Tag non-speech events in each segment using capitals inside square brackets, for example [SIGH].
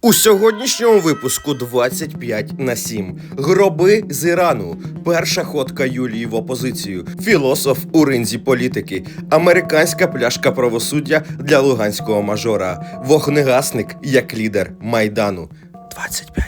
У сьогоднішньому випуску 25 на 7. Гроби з Ірану. Перша ходка Юлії в опозицію. Філософ у ринзі політики. Американська пляшка правосуддя для луганського мажора. Вогнегасник як лідер Майдану. 25 на 7.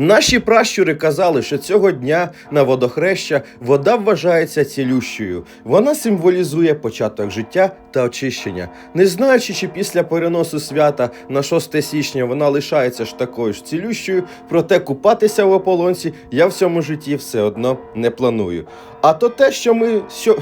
Наші пращури казали, що цього дня на водохреща вода вважається цілющою. Вона символізує початок життя та очищення. Не знаючи, чи після переносу свята на 6 січня вона лишається ж такою ж цілющою, проте купатися в ополонці я в цьому житті все одно не планую. А то те, що ми що.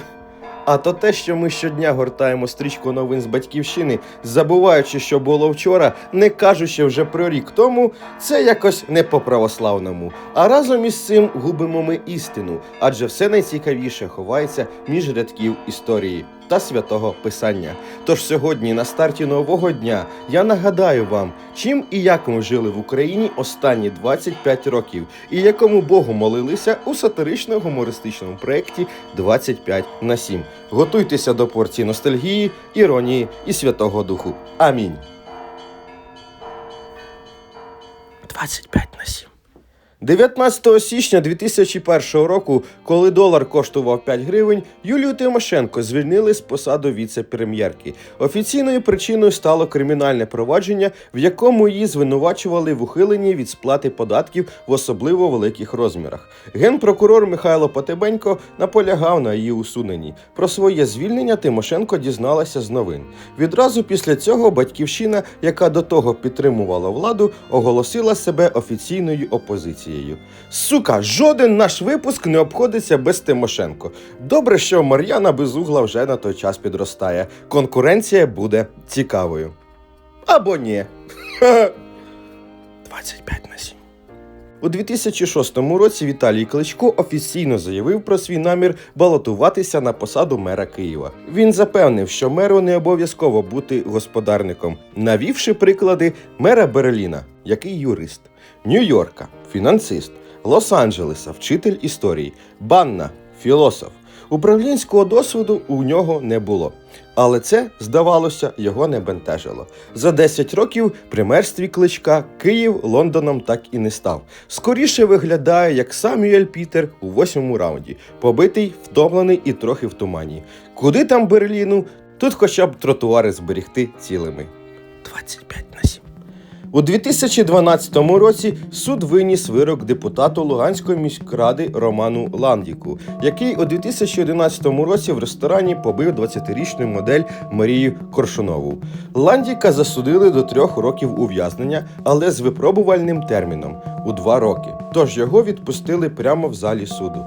А то те, що ми щодня гортаємо стрічку новин з батьківщини, забуваючи, що було вчора, не кажучи вже про рік тому, це якось не по-православному. А разом із цим губимо ми істину, адже все найцікавіше ховається між рядків історії та святого Писання. Тож сьогодні, на старті нового дня, я нагадаю вам, чим і як ми жили в Україні останні 25 років, і якому Богу молилися у сатирично-гумористичному проєкті 25 на 7. Готуйтеся до порції ностальгії, іронії і Святого Духу. Амінь. 25 на 7. 19 січня 2001 року, коли долар коштував 5 гривень, Юлію Тимошенко звільнили з посаду віце-прем'єрки. Офіційною причиною стало кримінальне провадження, в якому її звинувачували в ухиленні від сплати податків в особливо великих розмірах. Генпрокурор Михайло Потебенько наполягав на її усуненні. Про своє звільнення Тимошенко дізналася з новин. Відразу після цього батьківщина, яка до того підтримувала владу, оголосила себе офіційною опозицією. Сука, жоден наш випуск не обходиться без Тимошенко. Добре, що Мар'яна Безугла вже на той час підростає. Конкуренція буде цікавою. Або ні. [LAUGHS] 25 на 7. У 2006 році Віталій Кличко офіційно заявив про свій намір балотуватися на посаду мера Києва. Він запевнив, що меру не обов'язково бути господарником, навівши приклади мера Берліна, який юрист, Нью-Йорка, фінансист, Лос-Анджелеса, вчитель історії, Банна, філософ. Управлінського досвіду у нього не було. Але це, здавалося, його не бентежило. За 10 років при мерстві кличка Київ Лондоном так і не став. Скоріше виглядає як Самюель Пітер у восьмому раунді, побитий, втомлений і трохи в тумані. Куди там Берліну? Тут хоча б тротуари зберегти цілими. 25 на 7. У 2012 році суд виніс вирок депутату Луганської міськради Роману Ландіку, який у 2011 році в ресторані побив 20-річну модель Марію Коршунову. Ландіка засудили до трьох років ув'язнення, але з випробувальним терміном у два роки. Тож його відпустили прямо в залі суду.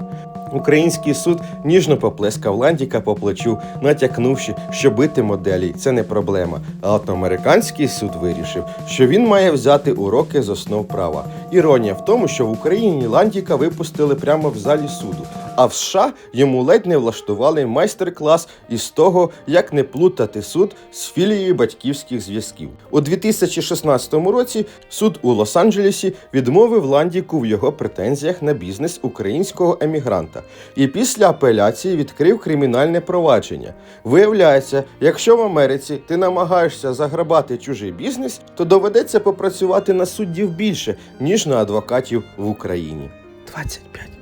Український суд ніжно поплескав Ландіка по плечу, натякнувши, що бити моделі це не проблема. А от американський суд вирішив, що він має взяти уроки з основ права. Іронія в тому, що в Україні Ландіка випустили прямо в залі суду, а в США йому ледь не влаштували майстер-клас із того, як не плутати суд з філією батьківських зв'язків. У 2016 році суд у Лос-Анджелесі відмовив Ландіку в його претензіях на бізнес українського емігранта і після апеляції відкрив кримінальне провадження. Виявляється, якщо в Америці ти намагаєшся заграбати чужий бізнес, то доведеться попрацювати на суддів більше, ніж на адвокатів в Україні. 25 на 7.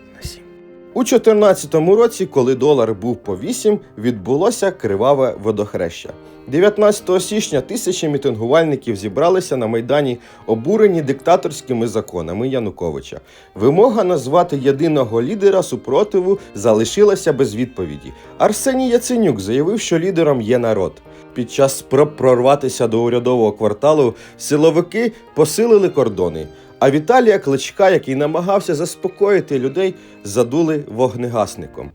У 2014 році, коли долар був по 8, відбулося криваве водохреща. 19 січня тисячі мітингувальників зібралися на майдані, обурені диктаторськими законами Януковича. Вимога назвати єдиного лідера супротиву залишилася без відповіді. Арсеній Яценюк заявив, що лідером є народ. Під час спроб прорватися до урядового кварталу силовики посилили кордони. А Віталія Кличка, який намагався заспокоїти людей, задули вогнегасником.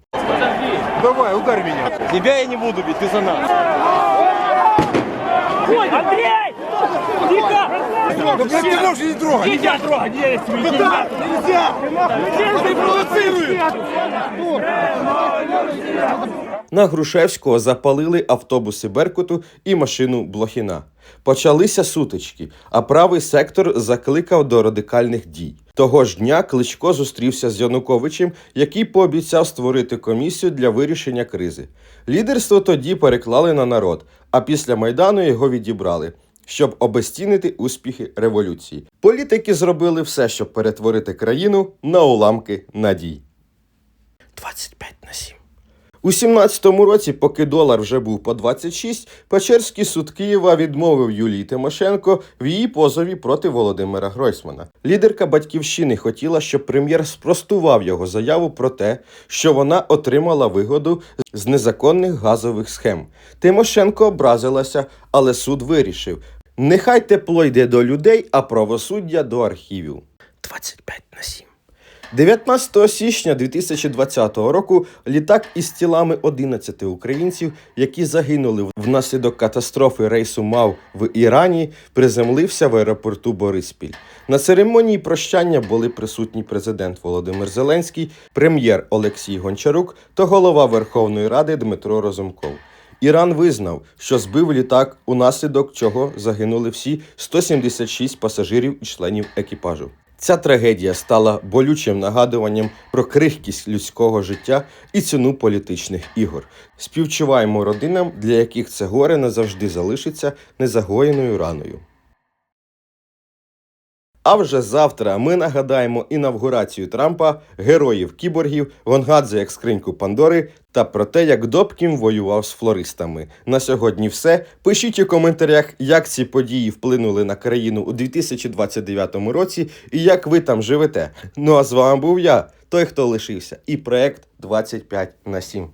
Давай, ударь меня. Тебя я не буду бить, ты за нас. Андрей! Тихо! Да блядь, ты можешь не трогать. Нельзя трогать! Есть! Да, нельзя. Ты провоцируешь. На Грушевського запалили автобуси Беркуту і машину Блохіна. Почалися сутички, а правий сектор закликав до радикальних дій. Того ж дня Кличко зустрівся з Януковичем, який пообіцяв створити комісію для вирішення кризи. Лідерство тоді переклали на народ, а після майдану його відібрали. щоб обезцінити успіхи революції. Політики зробили все, щоб перетворити країну на уламки надій. 25 на 7. У 17-му році, поки долар вже був по 26, Печерський суд Києва відмовив Юлії Тимошенко в її позові проти Володимира Гройсмана. Лідерка батьківщини хотіла, щоб прем'єр спростував його заяву про те, що вона отримала вигоду з незаконних газових схем. Тимошенко образилася, але суд вирішив: нехай тепло йде до людей, а правосуддя до архівів. 25 на 7. 19 січня 2020 року літак із тілами 11 українців, які загинули внаслідок катастрофи рейсу МАВ в Ірані, приземлився в аеропорту Бориспіль. На церемонії прощання були присутні президент Володимир Зеленський, прем'єр Олексій Гончарук та голова Верховної Ради Дмитро Розумков. Іран визнав, що збив літак, унаслідок чого загинули всі 176 пасажирів і членів екіпажу. Ця трагедія стала болючим нагадуванням про крихкість людського життя і ціну політичних ігор. Співчуваємо родинам, для яких це горе назавжди залишиться незагоєною раною. А вже завтра ми нагадаємо інавгурацію Трампа, героїв кіборгів, Гонгадзе як скриньку Пандори та про те, як Добкін воював з флористами. На сьогодні все. Пишіть у коментарях, як ці події вплинули на країну у 2029 році і як ви там живете. Ну а з вами був я, той, хто лишився, і проект 25 на 7.